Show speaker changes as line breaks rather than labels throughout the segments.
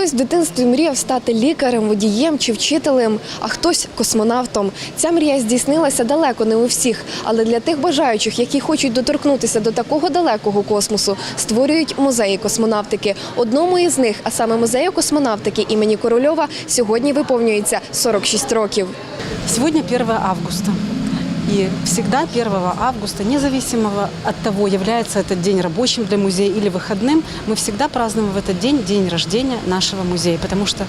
Хтось в дитинстві мріяв стати лікарем, водієм чи вчителем, а хтось космонавтом. Ця мрія здійснилася далеко не у всіх, але для тих бажаючих, які хочуть доторкнутися до такого далекого космосу, створюють музеї космонавтики. Одному із них, а саме музею космонавтики імені Корольова, сьогодні виповнюється 46 років.
Сегодня 1 августа. И всегда 1 августа, независимо от того, является этот день рабочим для музея или выходным, мы всегда празднуем в этот день день рождения нашего музея, потому что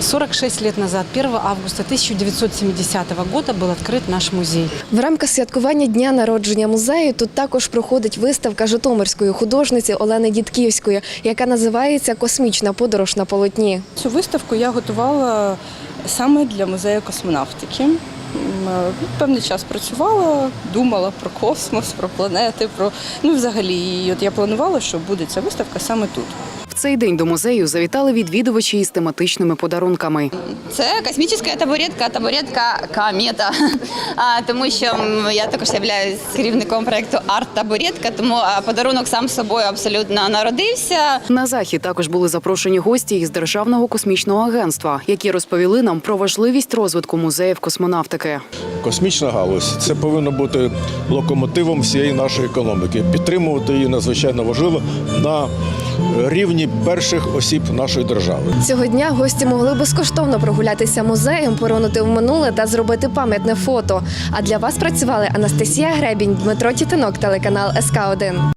46 лет назад, 1 августа 1970 года, был открыт наш музей.
В рамках святкування дня народження музею тут також проходить виставка житомирської художниці Олени Дідківської, яка називається Космічна подорож на полотні.
Цю виставку я готувала саме для музею космонавтики. Е, Певний час працювала, думала про космос, про планети, про ну взагалі. І от я планувала, що буде ця виставка саме тут.
В цей день до музею завітали відвідувачі із тематичними подарунками.
Це космічна табуретка, табуретка комета. А, тому що я також являюсь керівником проєкту Арт-табуретка, тому подарунок сам собою абсолютно народився.
На захід також були запрошені гості із Державного космічного агентства, які розповіли нам про важливість розвитку музеїв космонавтики.
Космічна галузь це повинно бути локомотивом всієї нашої економіки. Підтримувати її надзвичайно важливо на рівні перших осіб нашої держави.
Цього дня гості могли безкоштовно прогулятися музеєм, поронути в минуле та зробити пам'ятне фото. А для вас працювали Анастасія Гребінь, Дмитро Тітинок, телеканал СК 1